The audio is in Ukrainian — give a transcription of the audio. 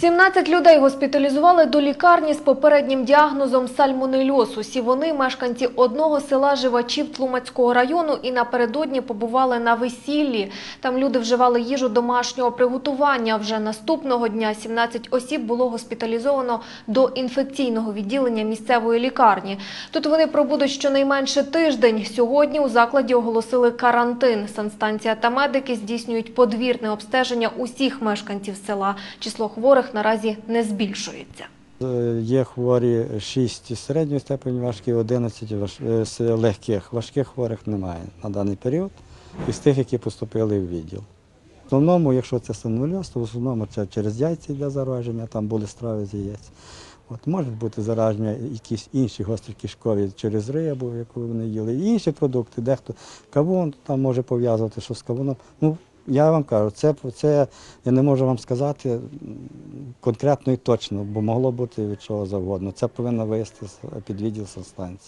17 людей госпіталізували до лікарні з попереднім діагнозом сальмонельоз. Усі вони – мешканці одного села Живачів Тлумацького району і напередодні побували на весіллі. Там люди вживали їжу домашнього приготування. Вже наступного дня 17 осіб було госпіталізовано до інфекційного відділення місцевої лікарні. Тут вони пробудуть щонайменше тиждень. Сьогодні у закладі оголосили карантин. Санстанція та медики здійснюють подвірне обстеження усіх мешканців села. Число хворих наразі не збільшується. Е, Є хворі 6 середньої степені важкі, 11 важ- е, легких. Важких хворих немає на даний період із тих, які поступили в відділ. В основному, якщо це сомнольоз, то в основному це через яйця йде зараження, там були страви з яєць. От можуть бути зараження якісь інші гострі кишкові через рибу, яку вони їли, і інші продукти, дехто кавун там може пов'язувати, що з кавуном. Ну, я вам кажу, це, це я не можу вам сказати конкретно і точно, бо могло бути від чого завгодно. Це повинно виїсти під відділ санстанції.